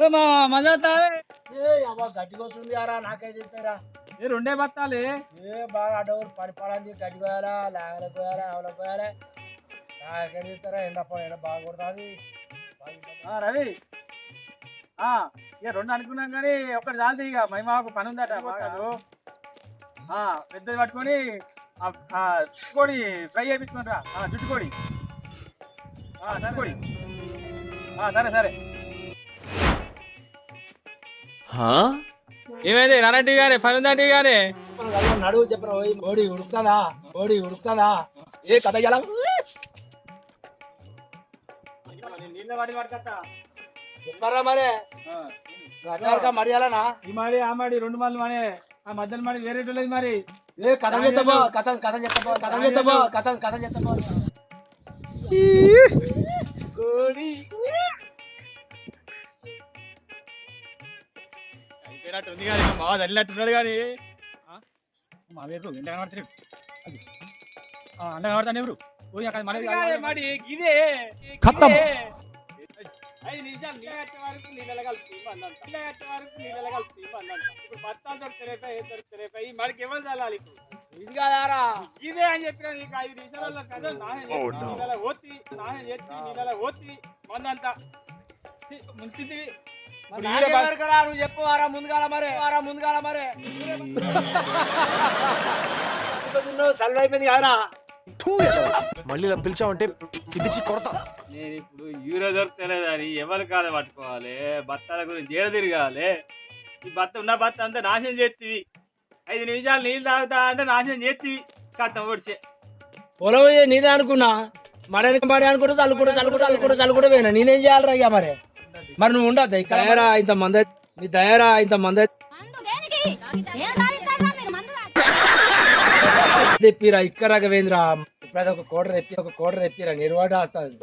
మజా తావే. ఏ అవ్వ గడ్డికి వస్తుంది యారా నాకైతే ఇస్తారా ఏ రెండే బత్తాలే. ఏ బాగా అడవులు పరిపాలన గడ్డి పోయాలా లేగలకు పోయాలా ఎవరికి పోయాలా? నాకైతే ఇస్తారా ఎండ ఎండ బాగా కొడుతుంది రవి. ఇక రెండు అనుకున్నాం కానీ ఒకటి చాలదు ఇక. మైమాకు పని ఉందట పెద్దది పట్టుకొని జుట్టుకోడి ఫ్రై చేయించుకుంటా జుట్టుకోడి. ఆ, జుట్టుకోడి. సరే సరే. ఏమైంది? నారాయణ గానే పని ఉందంటే గానే నడువు చెప్పరా ఓడి ఉడుకుతుందా? ఓడి ఉడుకుతుందా? ఏ కథ ఎలా చెప్పరా మరే? ఈ మాడి ఆ మాడి రెండు మాలు మాడే ఆ మధ్యలో మాడి వేరే లేదు మరి. ఏ కథ చెత్తబో కథ కథ చెత్తబో కథ చెత్తబో కథ కథ అయిపోయినట్టు ఉంది కానీ మా తల్లినట్టున్నాడు కానీ. మా వేరు ఎండ కనబడతాడు అండ కనబడతాను ఎవరు? ఇదే ఖతం. ఐదు నిమిషాలు వరకు నీళ్ళ కలిపి మందంత నీళ్ళ కట్టే వరకు నీళ్ళ కలిపి మందంత ఇప్పుడు బత్తాలు దొరుకుతాయి ఏ దొరుకుతాయి ఈ మాడికి ఎవరు చల్లాలి ఇప్పుడు? ఇది కాదారా? ఇదే అని చెప్పిన నీకు ఐదు నిమిషాలలో కదా నాయన చేతి నీళ్ళ ఓత్తి నాయన చేతి నీళ్ళ ఓత్తి మందంతా. ముంచితివి నువ్వు చెప్పవారా ముందుగాల మరే వారా ముందుగాల మరే. సల్లు అయిపోయింది కాదరా. మళ్ళీ ఇలా పిలిచావంటే పిలిచి కొడతా. నేను ఇప్పుడు యూరో దొరుకుతలేదని ఎవరి కాడ పట్టుకోవాలి? బత్తాల గురించి ఏడ తిరగాలి? ఈ బత్త ఉన్న బత్త అంతా నాశనం చేతివి. ఐదు నిమిషాలు నీళ్ళు తాగుతా అంటే నాశనం చేతివి. కట్టం ఒడిచే పొలం ఏ నీదే అనుకున్నా. మడని మడి అనుకుంటే చల్లుకుంటే చల్లుకుంటే చల్లుకుంటే చల్లుకుంటే పోయినా. నేనేం చేయాలరా ఇక మరి? మరి నువ్వు ఉండద్దు? ఇక్కడ దయరా ఇంత మంది నీ దయరా ఇంత మంది. తెప్పిరా ఇక్కడ రకవేంద్ర ఇప్పుడు ఒక కోట తెప్పి ఒక కోట తెప్పిరా నిర్వాడ వస్తుంది